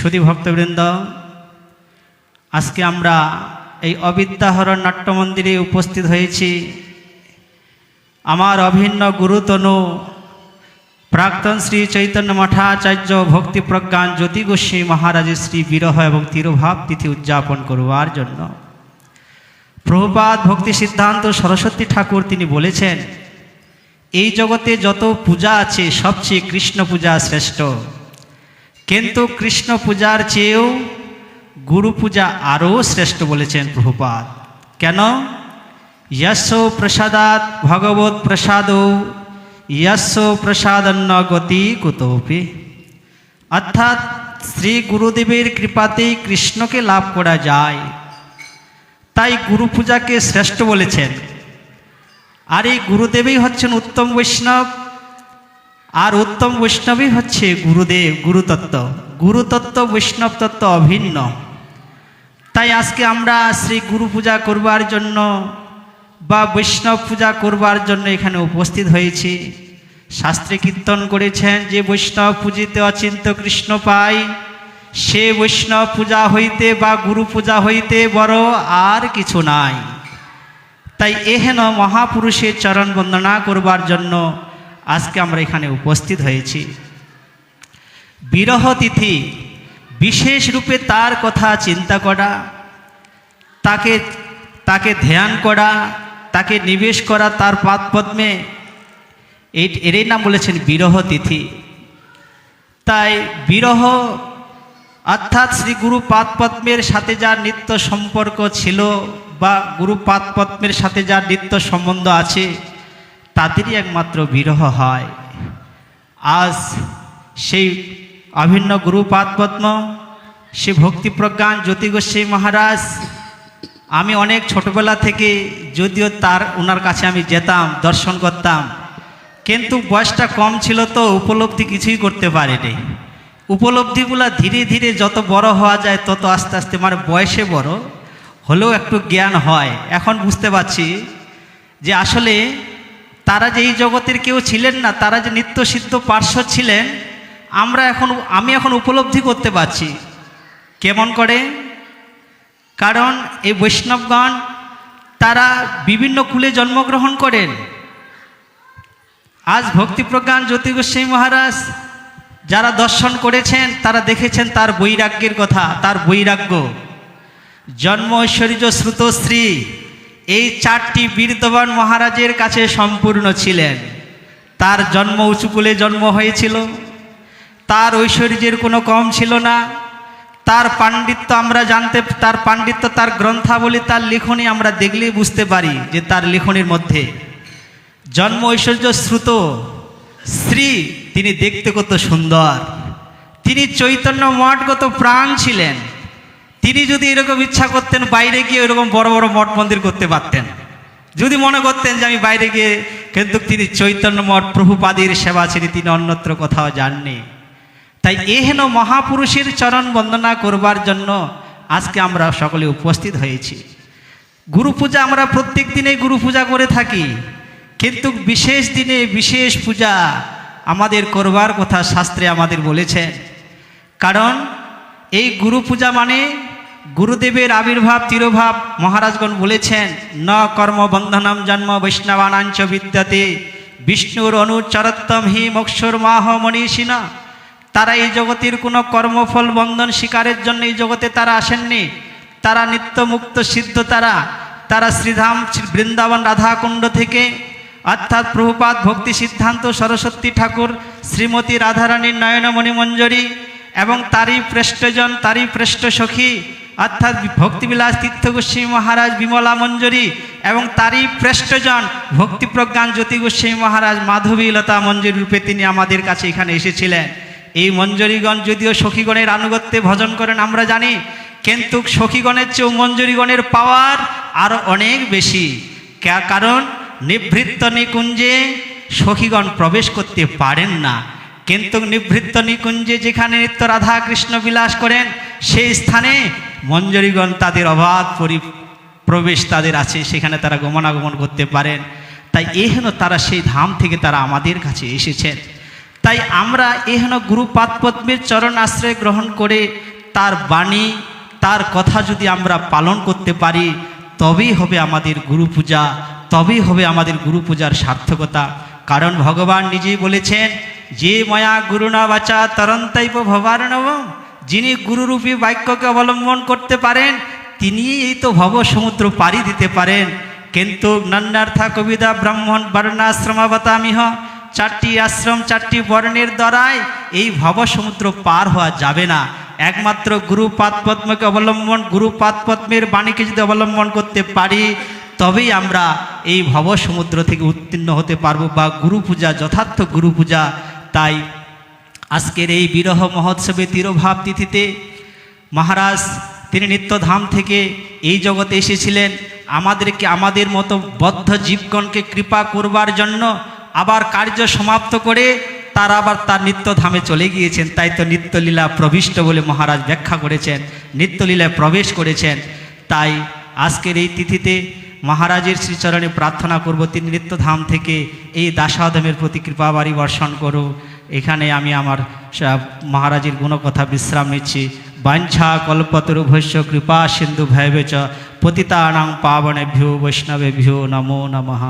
সুধী ভক্তবৃন্দ আজকে আমরা এই অবিদ্যাহরণ নাট্য মন্দিরে উপস্থিত হয়েছি। আমার অভিন্ন গুরুতনু প্রাক্তন শ্রী চৈতন্য মঠাচার্য ভক্তি প্রজ্ঞান জ্যোতি গোস্বামী মহারাজের শ্রী বিরহ এবং তিরোভাব তিথি উদযাপন করবার জন্য। প্রভুপাদ ভক্তি সিদ্ধান্ত সরস্বতী ঠাকুর তিনি বলেছেন, এই জগতে যত পূজা আছে, সবচেয়ে কৃষ্ণ পূজা শ্রেষ্ঠ। কিন্তু কৃষ্ণ পূজার চেয়েও গুরু পূজা আরও শ্রেষ্ঠ বলেছেন প্রভুপাদ। কেন? যশ প্রসাদাত ভগবত প্রসাদ যশ প্রসাদন্ন গতি কুতপি। অর্থাৎ শ্রী গুরুদেবের কৃপাতেই কৃষ্ণকে লাভ করা যায়। তাই গুরু পূজাকে শ্রেষ্ঠ বলেছেন। আর এই গুরুদেবই হচ্ছেন উত্তম বৈষ্ণব আর উত্তম বৈষ্ণবই হচ্ছে গুরুদেব, গুরুতত্ত্ব। গুরুতত্ত্ব, বৈষ্ণব তত্ত্ব অভিন্ন। তাই আজকে আমরা শ্রী গুরু পূজা করবার জন্য বা বৈষ্ণব পূজা করবার জন্য এখানে উপস্থিত হয়েছি। শাস্ত্রে কীর্তন করেছেন, যে বৈষ্ণব পূজিতে অচিন্ত কৃষ্ণ পাই, সে বৈষ্ণব পূজা হইতে বা গুরু পূজা হইতে বড় আর কিছু নাই। তাই এহেন মহাপুরুষের চরণ বন্দনা করবার জন্য আজকে আমরা এখানে উপস্থিত হয়েছি। বিরহ তিথি, বিশেষ রূপে তার কথা চিন্তা করা, তাকে তাকে ধ্যান করা, তাকে নিবেশ করা তার পাদ পদ্মে। এই, এরই নাম বলেছেন বিরহ তিথি। তাই বিরহ, অর্থাৎ শ্রী গুরু পাদপদ্মের সাথে যার নিত্য সম্পর্ক ছিল বা গুরু পাদপদ্মের সাথে যার নিত্য সম্বন্ধ আছে তাদেরই একমাত্র বিরহ হয়। আজ সেই অভিন্ন গুরু পাদপদ্ম সে ভক্তিপ্রজ্ঞান জ্যোতি গোস্বামী মহারাজ, আমি অনেক ছোটবেলা থেকে যদিও তার ওনার কাছে আমি যেতাম, দর্শন করতাম, কিন্তু বয়সটা কম ছিল তো উপলব্ধি কিছুই করতে পারেনি। উপলব্ধিগুলো ধীরে ধীরে যত বড় হওয়া যায়, তত আস্তে আস্তে মানে বয়সে বড় হলেও একটু জ্ঞান হয়। এখন বুঝতে পারছি যে আসলে তারা যে এই জগতের কেউ ছিলেন না, তারা যে নিত্য সিদ্ধ পার্শ্ব ছিলেন, আমরা এখন, আমি এখন উপলব্ধি করতে পারছি। কেমন করে? কারণ এই বৈষ্ণবগণ, তারা বিভিন্ন কুলে জন্মগ্রহণ করেন। আজ ভক্তিপ্রজ্ঞান জ্যোতি গোস্বামী মহারাজ যারা দর্শন করেছেন, তারা দেখেছেন তার বৈরাগ্যের কথা, তার বৈরাগ্য। জন্ম ঐশ্বর্য শ্রুতশ্রী চারটি বীরদবান মহারাজের কাছে সম্পূর্ণ ছিলেন। তার জন্ম উঁচুকুলে জন্ম হয়েছিল। তার ঐশ্বর্যের কোনো কম ছিল না। তার পাণ্ডিত্য আমরা জানতে, তার পাণ্ডিত্য, তার গ্রন্থাবলী, তার লিখনী আমরা দেখলেই বুঝতে পারি যে তার লিখনির মধ্যে জন্ম ঐশ্বর্য শ্রুত শ্রী তিনি দেখতে কত সুন্দর। তিনি চৈতন্য মঠগত প্রাণ ছিলেন। তিনি যদি এরকম ইচ্ছা করতেন, বাইরে গিয়ে এরকম বড় বড় মঠ মন্দির করতে পারতেন। যদি মনে করতেন যে আমি বাইরে গিয়ে, কিন্তু তিনি চৈতন্য মঠ, প্রভুপাদির সেবা ছেড়ে তিনি অন্যত্র কোথাও যাননি। তাই এহেন মহাপুরুষের চরণ বন্দনা করবার জন্য আজকে আমরা সকলে উপস্থিত হয়েছি। গুরু পূজা আমরা প্রত্যেক দিনে গুরু পূজা করে থাকি, কিন্তু বিশেষ দিনে বিশেষ পূজা আমাদের করবার কথা শাস্ত্রে আমাদের বলেছেন। কারণ এই গুরু পূজা মানে গুরুদেবের আবির্ভাব, তিরোভাব মহারাজগণ বলেছেন, ন কর্মবন্ধনম জন্ম বৈষ্ণবানাঞ্চ বিদ্যাতে, বিষ্ণুর অনুচরত্তম হি মক্ষর মাহ মনীষিনা তারা এই জগতের কোনো কর্মফল বন্ধন শিকারের জন্য এই জগতে তারা আসেননি। তারা নিত্য মুক্ত সিদ্ধ তারা। তারা শ্রীধাম বৃন্দাবন রাধাকুণ্ড থেকে, অর্থাৎ প্রভুপাত ভক্তি সিদ্ধান্ত সরস্বতী ঠাকুর, শ্রীমতী রাধারানীর নয়নমণি মঞ্জরি এবং তারই পৃষ্ঠজন তারই পৃষ্ঠ সখী অর্থাৎ ভক্তিবিলাস তীর্থ গোস্বামী মহারাজ বিমলা মঞ্জরি এবং তারই পৃষ্ঠজন ভক্তিপ্রজ্ঞান জ্যোতি গোস্বামী মহারাজ মাধবী লতা মঞ্জুরি রূপে তিনি আমাদের কাছে এখানে এসেছিলেন। এই মঞ্জরিগণ যদিও সখীগণের আনুগত্যে ভজন করেন, আমরা জানি, কিন্তু সখীগণের চেয়েও মঞ্জরিগণের পাওয়ার আরও অনেক বেশি। কারণ নিভৃত্ত নিকুঞ্জে সখীগণ প্রবেশ করতে পারেন না। কিন্তু নিভৃত্ত নিকুঞ্জে যেখানে নিত্য রাধা কৃষ্ণ বিলাস করেন, সেই স্থানে মঞ্জরিগণ তাদের অবাধ পরি প্রবেশ তাদের আছে, সেখানে তারা গমনাগমন করতে পারেন। তাই এহেন তারা সেই ধাম থেকে তারা আমাদের কাছে এসেছেন। তাই আমরা এহেন গুরু পাদপদ্মের চরণ আশ্রয় গ্রহণ করে তার বাণী, তার কথা যদি আমরা পালন করতে পারি, তবেই হবে আমাদের গুরু পূজা তবেই হবে আমাদের গুরু পূজার সার্থকতা। কারণ ভগবান নিজেই বলেছেন, যে মায়া গুরু না বাচা তরন্তাইব ভবার নবম যিনি গুরুরূপী বাক্যকে অবলম্বন করতে পারেন তিনি এই তো ভব সমুদ্র পাড়ি দিতে পারেন। কিন্তু নন্নার্থা কবিতা ব্রাহ্মণ বর্ণাশ্রমাবতামিহ, চারটি আশ্রম, চারটি বর্ণের দ্বারাই এই ভব সমুদ্র পার হওয়া যাবে না। একমাত্র গুরু পাদপদ্মকে অবলম্বন গুরু পাদপদ্মের বাণীকে যদি অবলম্বন করতে পারি, তবেই আমরা এই ভব সমুদ্র থেকে উত্তীর্ণ হতে পারব বা গুরু পূজা যথার্থ গুরু পূজা তাই আজকের এই বিরহ মহোৎসবে তিরোভাব তিথিতে মহারাজ তিনি নিত্যধাম থেকে এই জগতে এসেছিলেন। আমাদেরকে, আমাদের মতো বদ্ধ জীবগণকে কৃপা করবার জন্য আবার কার্য সমাপ্ত করে তার আবার তার নিত্যধামে চলে গিয়েছেন। তাই তো নিত্যলীলা প্রবিষ্ট বলে মহারাজ ব্যাখ্যা করেছেন, নিত্যলীলায় প্রবেশ করেছেন। তাই আজকের এই তিথিতে মহারাজের শ্রীচরণে প্রার্থনা করব, তিনি নিত্যধাম থেকে এই দাসাধমের প্রতি কৃপাবাড়ি বর্ষণ করো এখানে আমি আমার মহারাজের গুণকথা বিশ্রাম নিচ্ছি। বাঞ্ছা কল্পতরু ভস্য কৃপা সিন্ধু ভয়বেচ পতিতানাং পাবনেভ্যো বৈষ্ণবেভ্যো নমো নমঃ।